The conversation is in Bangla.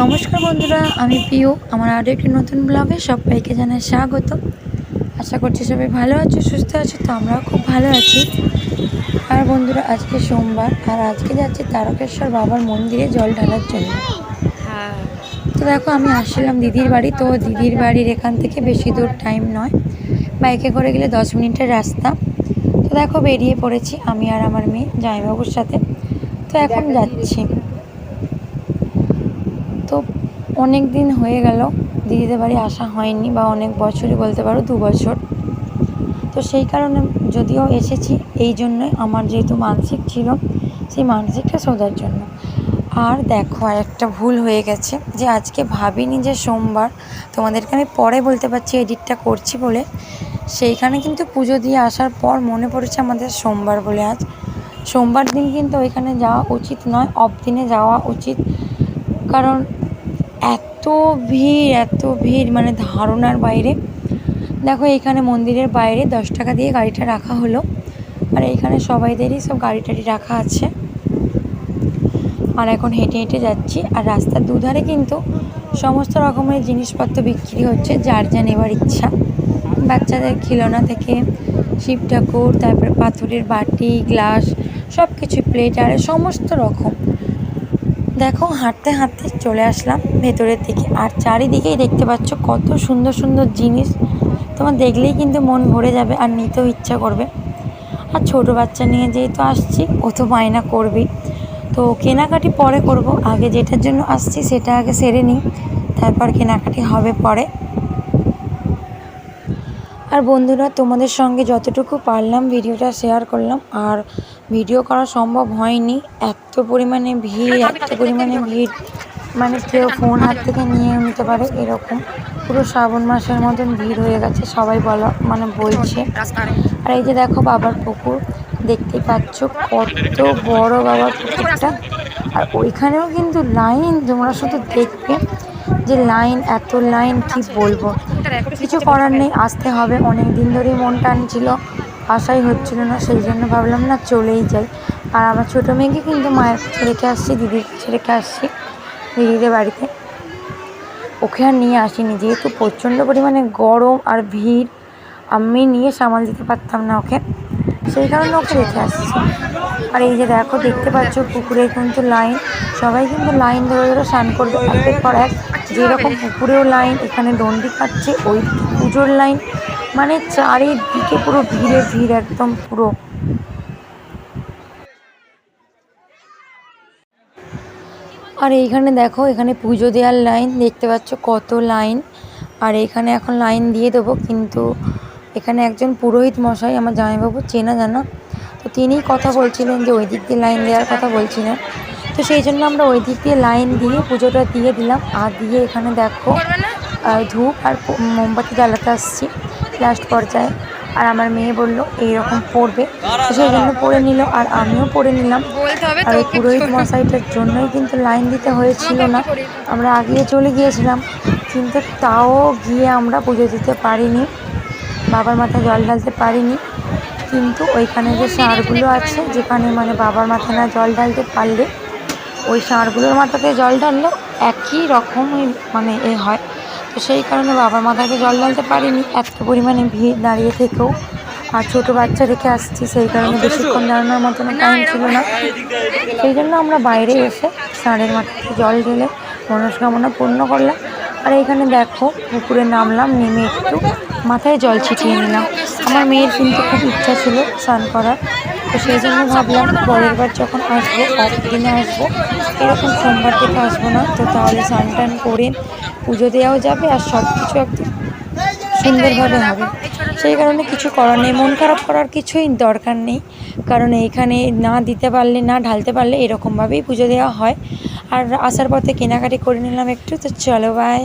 নমস্কার বন্ধুরা, আমি পিউ আমার আরও একটি নতুন ব্লগে সবাইকে জানাই স্বাগত। আশা করছি সবাই ভালো আছো, সুস্থ আছো, তো আমরাও খুব ভালো আছি। আর বন্ধুরা, আজকে সোমবার, আর আজকে যাচ্ছি তারকেশ্বর বাবার মন্দিরে জল ঢালার জন্য। তো দেখো, আমি আসছিলাম দিদির বাড়ি, তো দিদির বাড়ির এখান থেকে বেশি দূর টাইম নয়। বাইকে করে গেলে দশ মিনিটের রাস্তা। তো দেখো, বেরিয়ে পড়েছি আমি আর আমার মেয়ে, জামাইবাবুর সাথে। তো এখন যাচ্ছি। তো অনেক দিন হয়ে গেল, দিদিদের বাড়ি আসা হয়নি বা অনেক বছরই বলতে পারো দু বছর। তো সেই কারণে যদিও এসেছি, এই জন্যই আমার যেহেতু মানসিক ছিল, সেই মানসিকটা শোধার জন্য। আর দেখো, আর একটা ভুল হয়ে গেছে, যে আজকে ভাবিনি যে সোমবার তোমাদেরকে আমি পরে বলতে পারছি এডিটটা করছি বলে। সেইখানে কিন্তু পুজো দিয়ে আসার পর মনে পড়েছে আমাদের সোমবার বলে আজ। সোমবার দিন কিন্তু ওইখানে যাওয়া উচিত নয়, অফ দিনে যাওয়া উচিত। কারণ এত ভিড় এত ভিড় মানে ধারণার বাইরে। দেখো, এখানে মন্দিরের বাইরে দশ টাকা দিয়ে গাড়িটা রাখা হলো। আর এখানে সবাইদেরই সব গাড়ি টাড়ি রাখা আছে। আর এখন হেঁটে হেঁটে যাচ্ছি। আর রাস্তার দুধারে কিন্তু সমস্ত রকমের জিনিসপত্র বিক্রি হচ্ছে, যার যা নেবার ইচ্ছা। বাচ্চাদের খেলনা থেকে শিব ঠাকুর, তারপরে পাথরের বাটি, গ্লাস সব কিছু প্লেট, আর সমস্ত রকম। দেখো, হাঁটতে হাঁটতে চলে আসলাম ভেতরের দিকে। আর চারিদিকেই দেখতে পাচ্ছ কত সুন্দর সুন্দর জিনিস। তোমার দেখলেই কিন্তু মন ভরে যাবে আর নিতেও ইচ্ছা করবে। আর ছোট বাচ্চা নিয়ে যেহেতু আসছি, ও তো বায়না করবেই। তো কেনাকাটি পরে করব। আগে যেটার জন্য আসছি, সেটা আগে সেরে নিই। তারপর কেনাকাটি হবে পরে। আর বন্ধুরা তোমাদের সঙ্গে যতটুকু পারলাম ভিডিওটা শেয়ার করলাম আর ভিডিও করা সম্ভব হয়নি। এত পরিমাণে ভিড় এত পরিমাণে ভিড়। মানে কেউ ফোন হাত থেকে নিয়ে নিতে পারে এরকম। পুরো শ্রাবণ মাসের মতন ভিড় হয়ে গেছে সবাই বলা মানে বলছে। আর এই যে দেখো বাবার পুকুর দেখতেই পাচ্ছ কত বড় বাবার পুকুরটা। আর ওইখানেও কিন্তু লাইন তোমরা শুধু দেখবে যে লাইন এত লাইন কি বলব? কিছু করার নেই আসতে হবে। অনেক দিন ধরেই মন টানছিল আশাই হচ্ছিল না সেই জন্য ভাবলাম না চলেই যাই। আর আমার ছোটো মেয়েকে কিন্তু মায়ের কাছে রেখে আসছি দিদির কাছে রেখে আসছি দিদিদের বাড়িতে। ওকে আর নিয়ে আসিনি যেহেতু প্রচণ্ড পরিমাণে গরম আর ভিড় আমি নিয়ে সামাল দিতে পারতাম না ওকে সেই কারণে ওকে রেখে আসছি। আর এই যে দেখো দেখতে পাচ্ছ পুকুরে কিন্তু লাইন সবাই কিন্তু লাইন ধরে ধরে স্নান করবে একের পর এক যেরকম পুকুরেও লাইন এখানে দণ্ডি কাটছে ওই পুজোর লাইন। মানে চারিদিকে পুরো ভিড়ে ভিড় একদম পুরো। আর এইখানে দেখো এখানে পুজো দেওয়ার লাইন দেখতে পাচ্ছ কত লাইন। আর এখানে এখন লাইন দিয়ে দেবো কিন্তু এখানে একজন পুরোহিত মশাই আমার জামাইবাবু চেনা জানা তো তিনিই কথা বলছিলেন যে ওই দিক দিয়ে লাইন দেওয়ার কথা বলছিলেন তো সেই জন্য আমরা ওই দিক দিয়ে লাইন দিয়ে পুজোটা দিয়ে দিলাম। আর দিয়ে এখানে দেখো ধূপ আর মোমবাতি জ্বালাতে আসছি লাস্ট পর্যায়ে। আর আমার মেয়ে বলল এইরকম পড়বে তো সেই জন্য পড়ে নিল আর আমিও পড়ে নিলাম। আর এই পুরোহিত মশাইটার জন্যই কিন্তু লাইন দিতে হয়েছিল না। আমরা আগিয়ে চলে গিয়েছিলাম কিন্তু তাও গিয়ে আমরা পুজো দিতে পারিনি। বাবার মাথায় জল ঢালতে পারিনি। কিন্তু ওইখানে যে সারগুলো আছে যেখানে মানে বাবার মাথায় না জল ঢালতে পারলে ওই ষাঁড়গুলোর মাথাতে জল ঢাললেও একই রকমই মানে এ হয়। তো সেই কারণে বাবার মাথাতে জল ঢালতে পারিনি। এত পরিমাণে ভিড় দাঁড়িয়ে থেকেও আর ছোটো বাচ্চা রেখে আসছি সেই কারণে বেশিক্ষণ দাঁড়ানোর মতন টাইম ছিল না। সেই জন্য আমরা বাইরে এসে ষাঁড়ের মাথাতে জল ঢেলে মনস্কামনা পূর্ণ করলাম। আর এখানে দেখো, পুকুরে নামলাম, নেমে একটু মাথায় জল ছিটিয়ে নিলাম। আমার মেয়ের কিন্তু খুব ইচ্ছা ছিল স্নান করার। তো সেই জন্য ভাবলাম পরের বার যখন আসব একদিনে দিনে আসব? এরকম সোমবার থেকে আসব না, তো তাহলে স্নান টান করে পুজো দেওয়াও যাবে আর সব কিছু একদম সুন্দরভাবে হবে। সেই কারণে কিছু করার নেই। মন খারাপ করার কিছুই দরকার নেই। কারণ এইখানে না দিতে পারলে, না ঢালতে পারলে এরকমভাবেই পুজো দেওয়া হয়। আর আসার পথে কেনাকাটি করে নিলাম একটু, তো চলো বাই